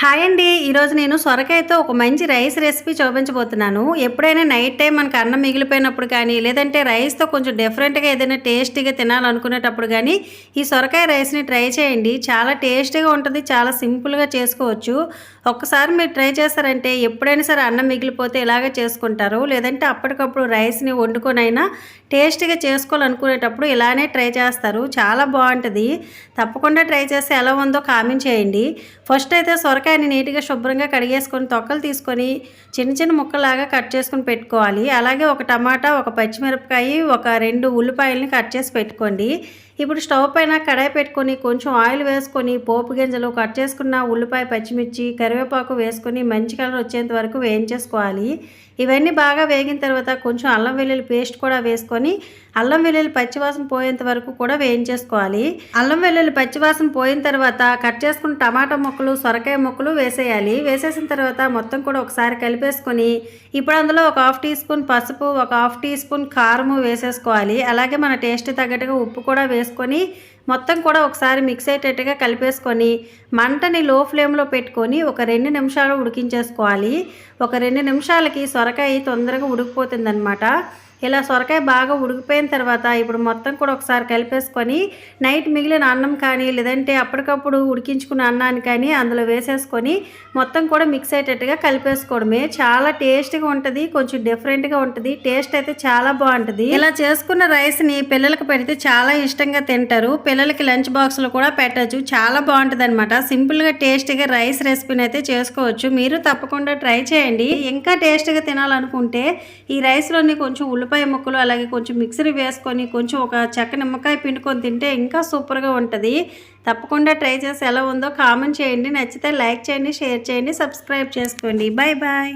Hi అండి. ఈరోజు నేను సొరకాయతో ఒక మంచి రైస్ రెసిపీ చూపించబోతున్నాను. ఎప్పుడైనా నైట్ టైం మనకు అన్నం మిగిలిపోయినప్పుడు కానీ లేదంటే రైస్తో కొంచెం డిఫరెంట్గా ఏదైనా టేస్టీగా తినాలనుకునేటప్పుడు కానీ ఈ సొరకాయ రైస్ని ట్రై చేయండి. చాలా టేస్టీగా ఉంటుంది చాలా సింపుల్గా చేసుకోవచ్చు. ఒక్కసారి మీరు ట్రై చేస్తారంటే ఎప్పుడైనా సరే అన్నం మిగిలిపోతే ఇలాగే చేసుకుంటారు. లేదంటే అప్పటికప్పుడు రైస్ని వండుకొనైనా టేస్టీగా చేసుకోవాలనుకునేటప్పుడు ఇలానే ట్రై చేస్తారు. చాలా బాగుంటుంది. తప్పకుండా ట్రై చేస్తే ఎలా ఉందో కామెంట్ చేయండి. ఫస్ట్ అయితే సొరకాయ సొరకాయని నీట్గా శుభ్రంగా కడిగేసుకొని తొక్కలు తీసుకొని చిన్న చిన్న ముక్కలాగా కట్ చేసుకొని పెట్టుకోవాలి. అలాగే ఒక టమాటా ఒక పచ్చిమిరపకాయ ఒక రెండు ఉల్లిపాయలని కట్ చేసి పెట్టుకోండి. ఇప్పుడు స్టవ్ పైన కడాయి పెట్టుకొని కొంచెం ఆయిల్ వేసుకొని పోపు గింజలు కట్ చేసుకున్న ఉల్లిపాయ పచ్చిమిర్చి కరివేపాకు వేసుకొని మంచి కలర్ వచ్చేంత వరకు వేయించేసుకోవాలి. ఇవన్నీ బాగా వేగిన తర్వాత కొంచెం అల్లం వెల్లుల్లి పేస్ట్ కూడా వేసుకొని అల్లం వెల్లుల్లి పచ్చివాసన పోయేంత వరకు కూడా వేయించేసుకోవాలి. అల్లం వెల్లుల్లి పచ్చివాసన పోయిన తర్వాత కట్ చేసుకున్న టమాటా ముక్కలు సొరకాయ ముక్కలు వేసేయాలి. వేసేసిన తర్వాత మొత్తం కూడా ఒకసారి కలిపేసుకొని ఇప్పుడు అందులో ఒక హాఫ్ టీ స్పూన్ పసుపు ఒక హాఫ్ టీ స్పూన్ కారము వేసేసుకోవాలి. అలాగే మన టేస్ట్ తగ్గట్టుగా ఉప్పు కూడా వేసుకొని మొత్తం కూడా ఒకసారి మిక్స్ అయ్యేటట్టుగా కలిపేసుకొని మంటని లో ఫ్లేమ్లో పెట్టుకొని ఒక రెండు నిమిషాలు ఉడికించేసుకోవాలి. ఒక రెండు నిమిషాలకి సొరకాయ తొందరగా ఉడికిపోతుందనమాట ఇలా సొరకాయ బాగా ఉడికిపోయిన తర్వాత ఇప్పుడు మొత్తం కూడా ఒకసారి కలిపేసుకొని నైట్ మిగిలిన అన్నం కానీ లేదంటే అప్పటికప్పుడు ఉడికించుకున్న అన్నాన్ని కానీ అందులో వేసేసుకొని మొత్తం కూడా మిక్స్ అయ్యేటట్టుగా కలిపేసుకోవడమే. చాలా టేస్ట్గా ఉంటుంది కొంచెం డిఫరెంట్గా ఉంటుంది. టేస్ట్ అయితే చాలా బాగుంటుంది. ఇలా చేసుకున్న రైస్ని పిల్లలకు పెడితే చాలా ఇష్టంగా తింటారు. పిల్లలకి లంచ్ బాక్స్లో కూడా పెట్టచ్చు. చాలా బాగుంటుంది అనమాట సింపుల్గా టేస్టీగా రైస్ రెసిపీని అయితే చేసుకోవచ్చు. మీరు తప్పకుండా ట్రై చేయండి. ఇంకా టేస్ట్గా తినాలనుకుంటే ఈ రైస్లోని కొంచెం ఉల్లిపాయ ముక్కలు అలాగే కొంచెం మిక్సరీ వేసుకొని కొంచెం ఒక చెక్క నిమ్మకాయ పిండుకొని తింటే ఇంకా సూపర్గా ఉంటుంది. తప్పకుండా ట్రై చేసి ఎలా ఉందో కామెంట్ చేయండి. నచ్చితే లైక్ చేయండి షేర్ చేయండి సబ్స్క్రైబ్ చేసుకోండి. Bye bye